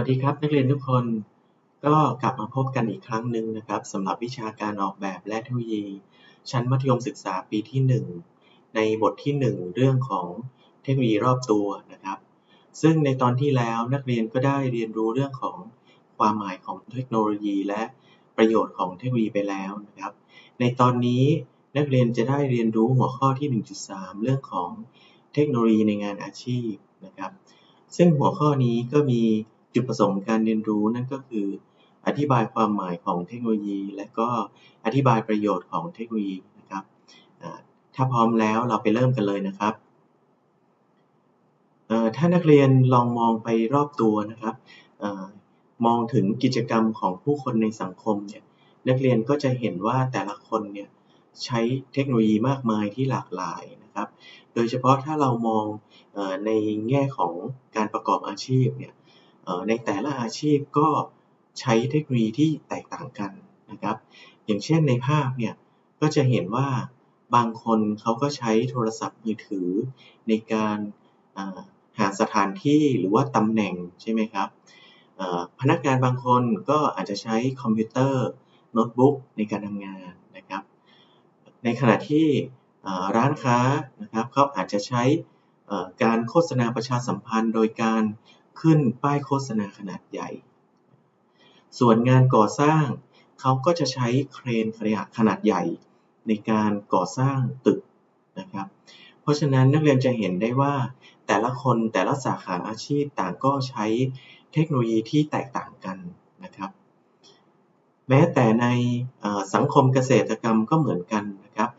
วัสดีครับ นักเรียนทุกคนก็กลับมาพบกันอีกครั้งหนึ่งนะครับสำหรับวิชาการออกแบบและเทคโนโลยี ชั้นมัธยมศึกษาปีที่ 1 ในบทที่ 1 เรื่องของเทคโนโลยีรอบตัวนะครับ ซึ่งในตอนที่แล้วนักเรียนก็ได้เรียนรู้เรื่องของความหมายของเทคโนโลยี และประโยชน์ของเทคโนโลยีไปแล้วนะครับ ในตอนนี้นักเรียนจะได้เรียนรู้หัวข้อที่ 1.3 เรื่องของเทคโนโลยีในงานอาชีพนะครับ ซึ่งหัวข้อนี้ก็มี จุดประสงค์การเรียนรู้นั่นก็คือ อธิบายความหมายของเทคโนโลยี และก็อธิบายประโยชน์ของเทคโนโลยีนะครับถ้าพร้อมแล้วเราไปเริ่มกันเลยนะครับถ้านักเรียนลองมองไปรอบตัวนะครับมองถึงกิจกรรมของผู้คนในสังคมเนี่ยนักเรียนก็จะเห็นว่าแต่ละคนเนี่ยใช้เทคโนโลยีมากมายที่หลากหลายนะครับ โดยเฉพาะถ้าเรามองในแง่ของการประกอบอาชีพเนี่ย ในแต่ละอาชีพก็ใช้เทคโนโลยีที่แตกต่างกันนะครับ อย่างเช่นในภาพเนี่ยก็จะเห็นว่าบางคนเขาก็ใช้โทรศัพท์มือถือ ในการหาสถานที่หรือว่าตำแหน่งใช่ไหมครับพนักงานบางคนก็อาจจะใช้คอมพิวเตอร์โน้ตบุ๊กในการทำงานนะครับ ในขณะที่ร้านค้านะครับเขาอาจจะใช้การโฆษณาประชาสัมพันธ์ โดยการ ขึ้นป้ายโฆษณาขนาดใหญ่ ส่วนงานก่อสร้างเขาก็จะใช้เครนขนาดใหญ่ในการก่อสร้างตึกนะครับ เพราะฉะนั้นนักเรียนจะเห็นได้ว่า แต่ละคนแต่ละสาขาอาชีพต่างก็ใช้เทคโนโลยีที่แตกต่างกันนะครับ แม้แต่ในสังคมเกษตรกรรมก็เหมือนกันนะครับ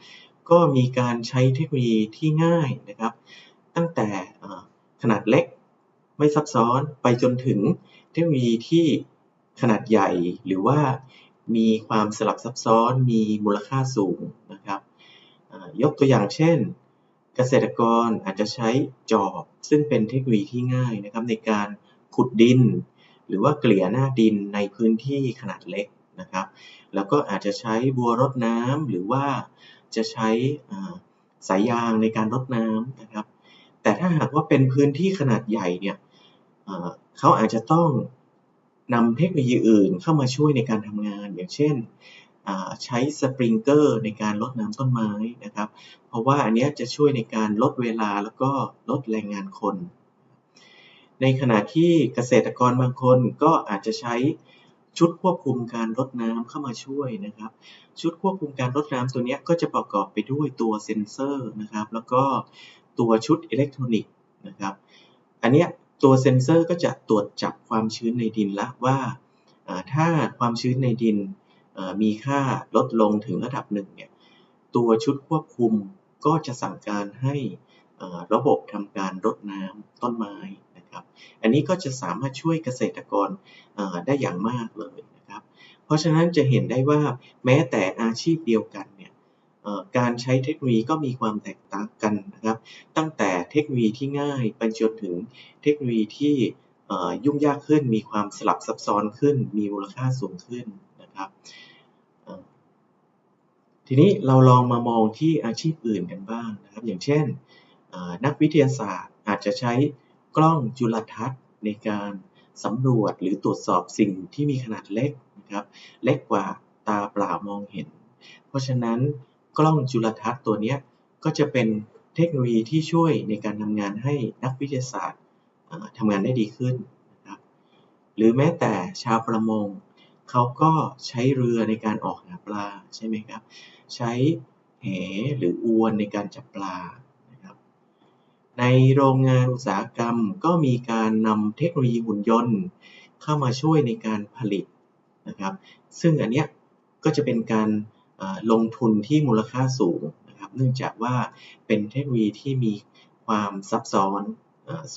ก็มีการใช้เทคโนโลยีที่ง่ายนะครับ ตั้งแต่ขนาดเล็ก ไม่ซับซ้อนไปจนถึงเทคโนโลยีที่ขนาดใหญ่ หรือว่ามีความสลับซับซ้อนมีมูลค่าสูงนะครับยกตัวอย่างเช่น เกษตรกรอาจจะใช้จอบ ซึ่งเป็นเทคโนโลยีที่ง่ายนะครับในการขุดดิน หรือว่าเกลี่ยหน้าดินในพื้นที่ขนาดเล็กนะครับ แล้วก็อาจจะใช้บัวรดน้ำหรือว่าจะใช้สายยางในการรดน้ำนะครับ แต่ถ้าหากว่าเป็นพื้นที่ขนาดใหญ่เนี่ย เขาอาจจะต้องนำเทคโนโลยีอื่นเข้ามาช่วยในการทำงาน อย่างเช่นใช้สปริงเกอร์ในการลดน้ำต้นไม้นะครับ เพราะว่าอันนี้จะช่วยในการลดเวลาแล้วก็ลดแรงงานคน ในขณะที่เกษตรกรบางคนก็อาจจะใช้ชุดควบคุมการรดน้ำเข้ามาช่วยนะครับ ชุดควบคุมการรดน้ำตัวนี้ก็จะประกอบไปด้วยตัวเซ็นเซอร์นะครับ แล้วก็ตัวชุดอิเล็กทรอนิกส์นะครับ อันนี้ ตัวเซ็นเซอร์ก็จะตรวจจับความชื้นในดินละว่า ถ้าความชื้นในดินมีค่าลดลงถึงระดับหนึ่งเนี่ยตัวชุดควบคุมก็จะสั่งการให้ระบบทำการรดน้ำต้นไม้นะครับ อันนี้ก็จะสามารถช่วยเกษตรกรได้อย่างมากเลยนะครับ เพราะฉะนั้นจะเห็นได้ว่าแม้แต่อาชีพเดียวกัน การใช้เทคโนโลยีก็มีความแตกต่างกันนะครับ ตั้งแต่เทคโนโลยีที่ง่ายไปจนถึงเทคโนโลยีที่ยุ่งยากขึ้น มีความสลับซับซ้อนขึ้น มีมูลค่าสูงขึ้นนะครับทีนี้เราลองมามองที่อาชีพอื่นกันบ้างนะครับ อย่างเช่นนักวิทยาศาสตร์อาจจะใช้กล้องจุลทรรศน์ในการสำรวจหรือตรวจสอบสิ่งที่มีขนาดเล็กนะครับ เล็กกว่าตาเปล่ามองเห็น เพราะฉะนั้น กล้องจุลทรรศน์ตัวนี้ก็จะเป็นเทคโนโลยีที่ช่วยในการทำงานให้นักวิทยาศาสตร์ทำงานได้ดีขึ้นนะครับหรือแม้แต่ชาวประมงเขาก็ใช้เรือในการออกหาปลาใช่ไหมครับใช้แหหรืออวนในการจับปลานะครับในโรงงานอุตสาหกรรมก็มีการนำเทคโนโลยีหุ่นยนต์ เข้ามาช่วยในการผลิตนะครับซึ่งอันเนี้ยก็จะเป็นการ ลงทุนที่มูลค่าสูงนะครับเนื่องจากว่าเป็นเทคโนโลยีที่มีความซับซ้อน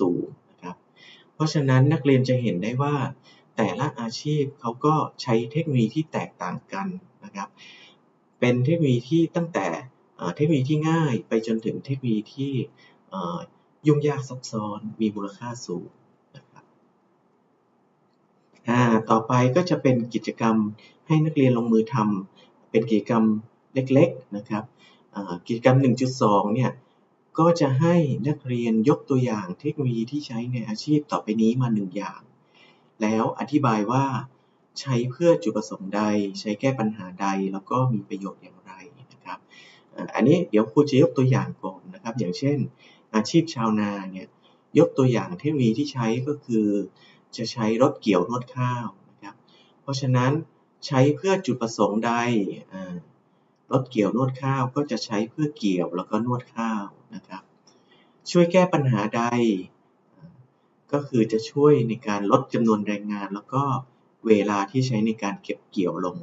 สูงนะครับเพราะฉะนั้นนักเรียนจะเห็นได้ว่า แต่ละอาชีพเขาก็ใช้เทคโนโลยีที่แตกต่างกันนะครับเป็นเทคโนโลยีที่ตั้งแต่เทคโนโลยีที่ง่ายไปจนถึงเทคโนโลยีที่ยุ่งยากซับซ้อนมีมูลค่าสูงนะครับต่อไปก็จะเป็นกิจกรรมให้นักเรียนลงมือทำ เป็นกิจกรรมเล็กๆนะครับกิจกรรม 1.2 เนี่ยก็จะให้นักเรียนยกตัวอย่างเทคโนโลยีที่ใช้ในอาชีพต่อไปนี้มา1อย่าง แล้วอธิบายว่าใช้เพื่อจุดประสงค์ใด ใช้แก้ปัญหาใด แล้วก็มีประโยชน์อย่างไรนะครับ อันนี้เดี๋ยวครูจะยกตัวอย่างก่อนนะครับ อย่างเช่น อาชีพชาวนาเนี่ยยกตัวอย่างเทคโนโลยีที่ใช้ก็คือ จะใช้รถเกี่ยวนวดข้าวนะครับ เพราะฉะนั้น ใช้เพื่อจุดประสงค์ใดรถเกี่ยวนวดข้าวก็จะใช้เพื่อเกี่ยวแล้วก็นวดข้าวนะครับ ช่วยแก้ปัญหาใด ก็คือจะช่วยในการลดจำนวนแรงงาน แล้วก็เวลาที่ใช้ในการเก็บเกี่ยวลง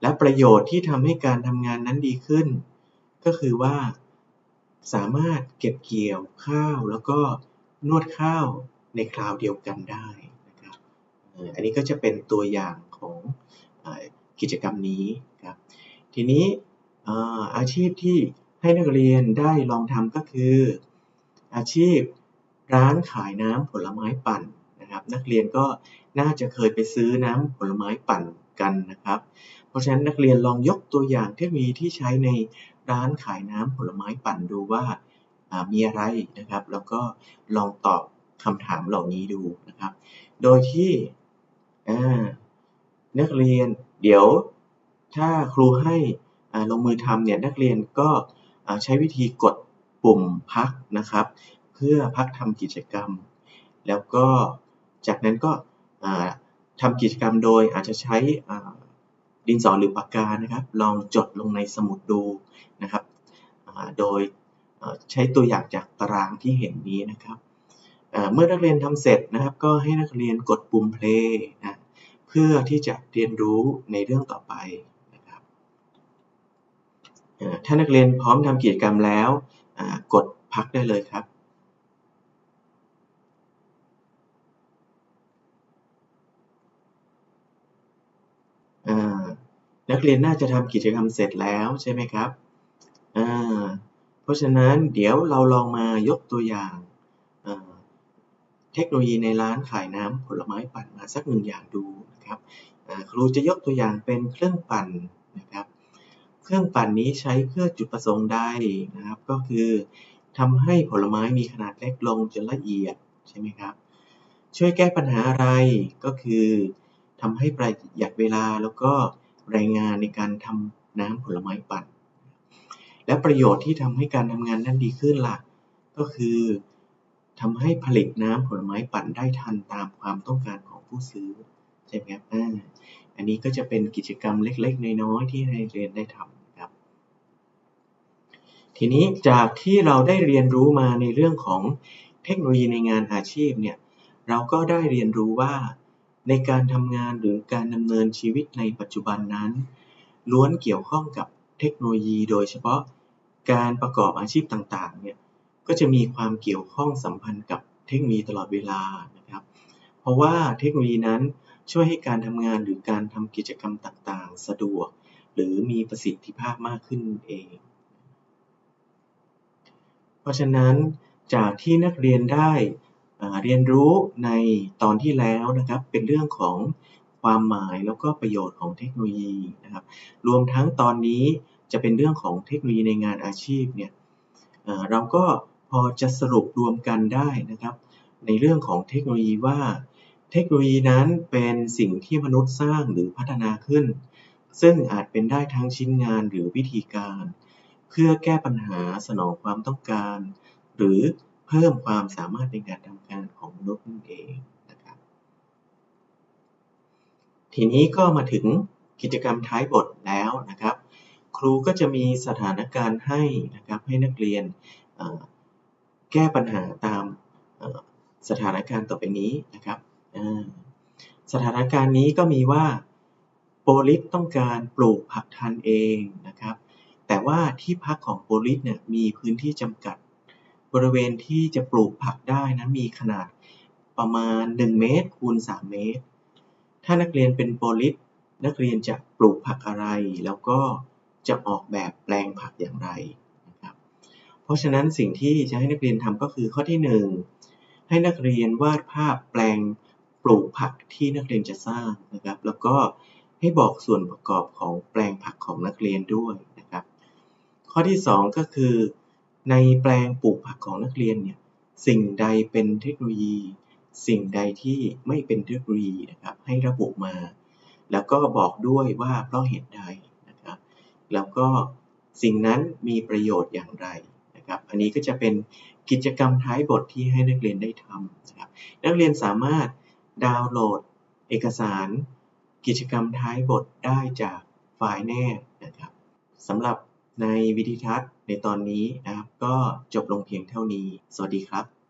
และประโยชน์ที่ทำให้การทำงานนั้นดีขึ้น ก็คือว่าสามารถเก็บเกี่ยวข้าวแล้วก็นวดข้าวในคราวเดียวกันได้นะครับอันนี้ก็จะเป็นตัวอย่างของ กิจกรรมนี้ครับทีนี้อาชีพที่ให้นักเรียนได้ลองทำก็คือ อาชีพร้านขายน้ำผลไม้ปั่นนะครับ นักเรียนก็น่าจะเคยไปซื้อน้ำผลไม้ปั่นกันนะครับ เพราะฉะนั้นนักเรียนลองยกตัวอย่างเทคโนโลยีที่ใช้ในร้านขายน้ำผลไม้ปั่นดูว่ามีอะไรนะครับ แล้วก็ลองตอบคำถามเหล่านี้ดูนะครับ โดยที่ นักเรียน เดี๋ยวถ้าครูให้ลงมือทำเนี่ยนักเรียนก็ใช้วิธีกดปุ่มพักนะครับ เพื่อพักทำกิจกรรม แล้วก็จากนั้นก็ทำกิจกรรมโดยอาจจะใช้ดินสอหรือปากกานะครับ ลองจดลงในสมุดดูนะครับโดยใช้ตัวอย่างจากตารางที่เห็นนี้นะครับเมื่อนักเรียนทำเสร็จนะครับ ก็ให้นักเรียนกดปุ่ม play นะ พื่อที่จะเรียนรู้ในเรื่องต่อไปนะครับถ้านักเรียนพร้อมทำกิจกรรมแล้ว กดพักได้เลยครับนักเรียนน่าจะทำกิจกรรมเสร็จแล้วใช่ไหมครับ เพราะฉะนั้นเดี๋ยวเราลองมายกตัวอย่าง เทคโนโลยีในร้านขายน้ำผลไม้ปั่นมาสักหนึ่งอย่างดูนะครับครูจะยกตัวอย่างเป็นเครื่องปั่นนะครับเครื่องปั่นนี้ใช้เพื่อจุดประสงค์ใดนะครับ ก็คือทำให้ผลไม้มีขนาดเล็กลงจนละเอียดใช่ไหมครับ ช่วยแก้ปัญหาอะไรก็คือทำให้ประหยัดเวลาแล้วก็รายงานในการทำน้ำผลไม้ปั่น และประโยชน์ที่ทำให้การทำงานนั้นดีขึ้นล่ะ ก็คือ ทำให้ผลิตน้ำผลไม้ปั่นได้ทันตามความต้องการของผู้ซื้อใช่ไหมครับอันนี้ก็จะเป็นกิจกรรมเล็กๆ น้อยๆที่ให้เรียนได้ทำครับ ทีนี้จากที่เราได้เรียนรู้มาในเรื่องของเทคโนโลยีในงานอาชีพเนี่ยเราก็ได้เรียนรู้ว่าในการทำงานหรือการดำเนินชีวิตในปัจจุบันนั้น ล้วนเกี่ยวข้องกับเทคโนโลยีโดยเฉพาะการประกอบอาชีพต่างๆเนี่ย ก็จะมีความเกี่ยวข้องสัมพันธ์กับเทคโนโลยีตลอดเวลานะครับ เพราะว่าเทคโนโลยีนั้นช่วยให้การทำงานหรือการทำกิจกรรมต่างๆ สะดวก หรือมีประสิทธิภาพมากขึ้นเอง เพราะฉะนั้นจากที่นักเรียนได้เรียนรู้ในตอนที่แล้วนะครับ เป็นเรื่องของความหมายแล้วก็ประโยชน์ของเทคโนโลยีนะครับ รวมทั้งตอนนี้จะเป็นเรื่องของเทคโนโลยีในงานอาชีพเนี่ยเราก็ พอจะสรุปรวมกันได้นะครับ ในเรื่องของเทคโนโลยีว่า เทคโนโลยีนั้นเป็นสิ่งที่มนุษย์สร้างหรือพัฒนาขึ้น ซึ่งอาจเป็นได้ทั้งชิ้นงานหรือวิธีการ เพื่อแก้ปัญหาสนองความต้องการ หรือเพิ่มความสามารถในการทำงานของมนุษย์นั่นเองนะครับ ทีนี้ก็มาถึงกิจกรรมท้ายบทแล้วนะครับ ครูก็จะมีสถานการณ์ให้นะครับให้นักเรียน แก้ปัญหาตามสถานการณ์ต่อไปนี้นะครับ สถานการณ์นี้ก็มีว่าโปลิสต้องการปลูกผักทานเองนะครับ แต่ว่าที่พักของโปลิสเนี่ยมีพื้นที่จำกัด บริเวณที่จะปลูกผักได้นั้นมีขนาดประมาณ 1 เมตรคูณ 3 เมตร ถ้านักเรียนเป็นโปลิสนักเรียนจะปลูกผักอะไร แล้วก็จะออกแบบแปลงผักอย่างไร เพราะฉะนั้นสิ่งที่จะให้นักเรียนทำก็คือข้อที่ 1 ให้นักเรียนวาดภาพแปลงปลูกผักที่นักเรียนจะสร้างนะครับ แล้วก็ให้บอกส่วนประกอบของแปลงผักของนักเรียนด้วยนะครับ ข้อที่ 2 ก็คือ ในแปลงปลูกผักของนักเรียนเนี่ยสิ่งใดเป็นเทคโนโลยี สิ่งใดที่ไม่เป็นเทฤษฎีนะครับให้ระบุมา แล้วก็บอกด้วยว่าเพราะเหตุใดนะครับ แล้วก็สิ่งนั้นมีประโยชน์อย่างไร อันนี้ก็จะเป็นกิจกรรมท้ายบทที่ให้นักเรียนได้ทำนะครับ นักเรียนสามารถดาวน์โหลดเอกสาร กิจกรรมท้ายบทได้จากไฟล์แน่นะครับสำหรับในวิดีทัศน์ในตอนนี้นะครับ ก็จบลงเพียงเท่านี้ สวัสดีครับ